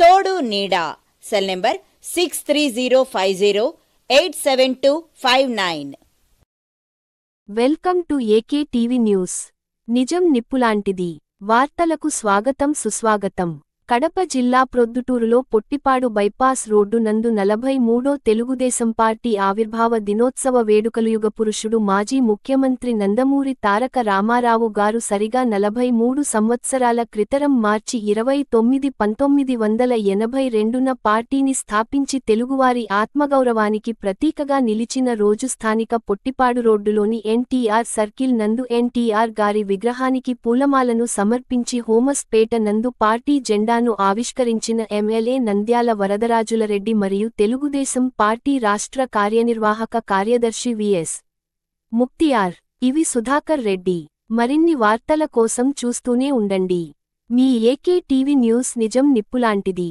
తోడు నీడా. Cell number six three zero five zero eight seven two five nine welcome to AK TV news. నిజం నిప్పులాంటిది. వార్తలకు స్వాగతం సుస్వాగతం. కడప జిల్లా ప్రొద్దుటూరులో పొట్టిపాడు బైపాస్ రోడ్డు నందు నలభై మూడో తెలుగుదేశం పార్టీ ఆవిర్భావ దినోత్సవ వేడుకలు యుగ పురుషుడు మాజీ ముఖ్యమంత్రి నందమూరి తారక రామారావు గారు సరిగా నలభై మూడు సంవత్సరాల క్రితరం మార్చి ఇరవై తొమ్మిది పంతొమ్మిది వందల ఎనభై రెండున పార్టీని స్థాపించి తెలుగువారి ఆత్మగౌరవానికి ప్రతీకగా నిలిచిన రోజు స్థానిక పొట్టిపాడు రోడ్డులోని ఎన్టీఆర్ సర్కిల్ నందు ఎన్టీఆర్ గారి విగ్రహానికి పూలమాలను సమర్పించి హోమస్పేట నందు పార్టీ జెండా జెండాను ఆవిష్కరించిన ఎమ్మెల్యే నంద్యాల వరదరాజులరెడ్డి మరియు తెలుగుదేశం పార్టీ రాష్ట్ర కార్యనిర్వాహక కార్యదర్శి విఎస్ ముక్తియార్. ఇవి సుధాకర్ రెడ్డి. మరిన్ని వార్తల కోసం చూస్తూనే ఉండండి. మీ ఏకే టీవీ న్యూస్ నిజం నిప్పులాంటిది.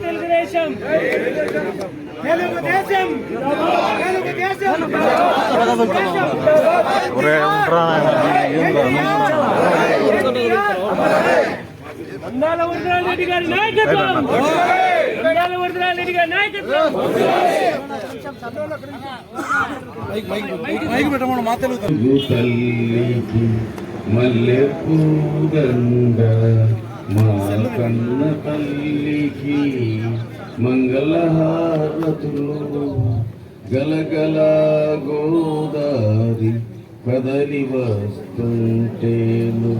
తెలుగుదేశం తెలుగుదేశం ఒరే అందాల వరదరాజరెడ్డి గారి నాయకత్వం అందాల వరదరాజరెడ్డి గారి నాయకత్వం తల్లికి మల్లె పూదండ మా కన్న తల్లికి మంగళహారతులు. గలగల గోదారి కదలి వస్తుంటేను.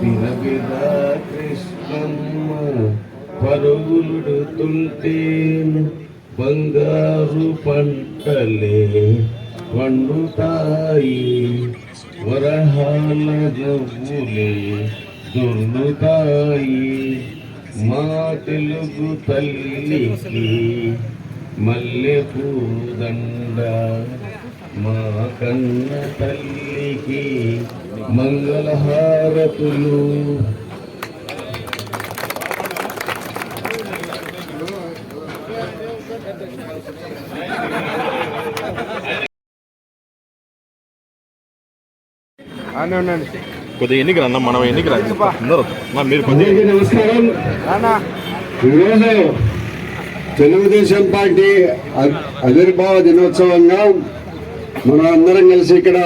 తినవిద కృష్ణమ్మ పరుగులుడుతుంటేను. బంగారు పంటలే పండుతాయి. వరహాల నవ్వులే మా తెలుగు తల్లికి మల్లె పూదండ. మా కన్న తల్లికి మంగళహారతులు. కొద్దిగా ఎన్నిక రండి మనం ఎన్నిక రండి మీరు కొద్దిగా నమస్కారం. ఈరోజు తెలుగుదేశం పార్టీ ఆవిర్భావ దినోత్సవంగా మనం అందరం కలిసి ఇక్కడ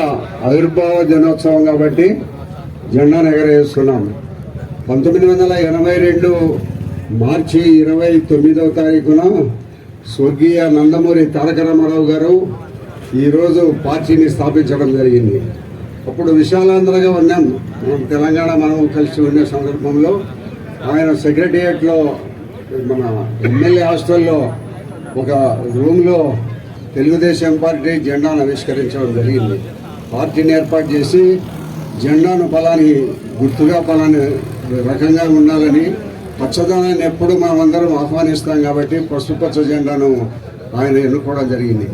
ఆవిర్భావ దినోత్సవం కాబట్టి జెండాను ఎగరేస్తున్నాం పంతొమ్మిది వందల ఎనభై రెండు మార్చి ఇరవై తొమ్మిదవ తారీఖున స్వర్గీయ నందమూరి తారక రామారావు గారు ఈరోజు పార్టీని స్థాపించడం జరిగింది. అప్పుడు విశాలాంధ్రగా ఉన్నాం. మనం తెలంగాణ మనం కలిసి ఉండే సందర్భంలో ఆయన సెక్రటేరియట్లో మన ఎమ్మెల్యే హాస్టల్లో ఒక రూమ్లో తెలుగుదేశం పార్టీ జెండాను ఆవిష్కరించడం జరిగింది. పార్టీని ఏర్పాటు చేసి జెండాను బలాన్ని గుర్తుగా ఫలాని రకంగా ఉండాలని పచ్చదనాన్ని ఎప్పుడు మనం అందరం ఆహ్వానిస్తాం కాబట్టి పసుపచ్చ జెండాను ఆయన ఎన్నుకోవడం జరిగింది.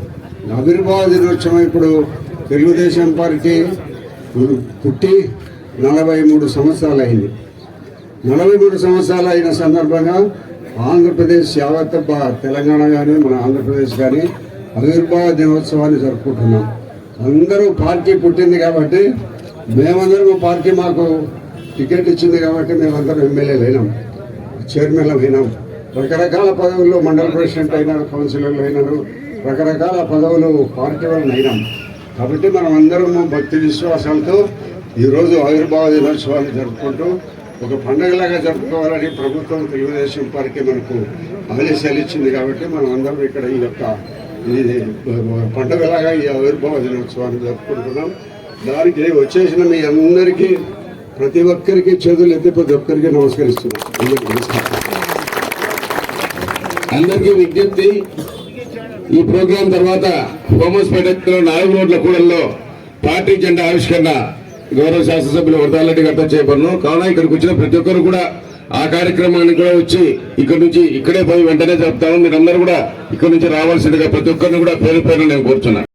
ఆవిర్భావ దినోత్సవం ఇప్పుడు తెలుగుదేశం పార్టీ పుట్టి నలభై మూడు సంవత్సరాలు అయింది నలభై మూడు సంవత్సరాలు అయిన సందర్భంగా ఆంధ్రప్రదేశ్ యావత్ తెలంగాణ కానీ మన ఆంధ్రప్రదేశ్ కానీ ఆవిర్భావ దినోత్సవాన్ని జరుపుకుంటున్నాం. అందరూ పార్టీ పుట్టింది కాబట్టి మేమందరం పార్టీ మాకు టికెట్ ఇచ్చింది కాబట్టి మేమందరం ఎమ్మెల్యేలు అయినాం. చైర్మన్ అయినాం. రకరకాల పదవుల్లో మండల ప్రెసిడెంట్ అయినారు కౌన్సిలర్లు అయినారు. రకరకాల పదవులు పార్టీ వాళ్ళని అయినాం. కాబట్టి మనం అందరము భక్తి విశ్వాసాలతో ఈరోజు ఆవిర్భావ దినోత్సవాన్ని జరుపుకుంటూ ఒక పండగలాగా జరుపుకోవాలని ప్రభుత్వం తెలుగుదేశం పార్టీ మనకు ఆదేశాలు ఇచ్చింది కాబట్టి మనం అందరం ఇక్కడ ఈ యొక్క ఇది పండగలాగా ఈ ఆవిర్భావ దినోత్సవాన్ని జరుపుకుంటున్నాం. దానికి వచ్చేసిన మీ అందరికీ ప్రతి ఒక్కరికి చేతులు ఎత్తి ప్రతి ఒక్కరికి నమస్కరిస్తున్నాం. అందరికీ అందరికీ విజ్ఞప్తి ఈ ప్రోగ్రాం తర్వాత హోమస్పేటలో నాలుగు రోడ్ల కూడల్లో పార్టీ జెండా ఆవిష్కరణ గౌరవ శాసనసభ్యులు వరదాలరెడ్డి గారితో చేపడను కావున ఇక్కడికి వచ్చిన ప్రతి ఒక్కరు కూడా ఆ కార్యక్రమానికి కూడా వచ్చి ఇక్కడ నుంచి ఇక్కడే పోయి వెంటనే చెప్తాము మీరందరూ కూడా ఇక్కడ నుంచి రావాల్సిందిగా ప్రతి ఒక్కరిని కూడా పేరు పేరు నేను కోరుతున్నాను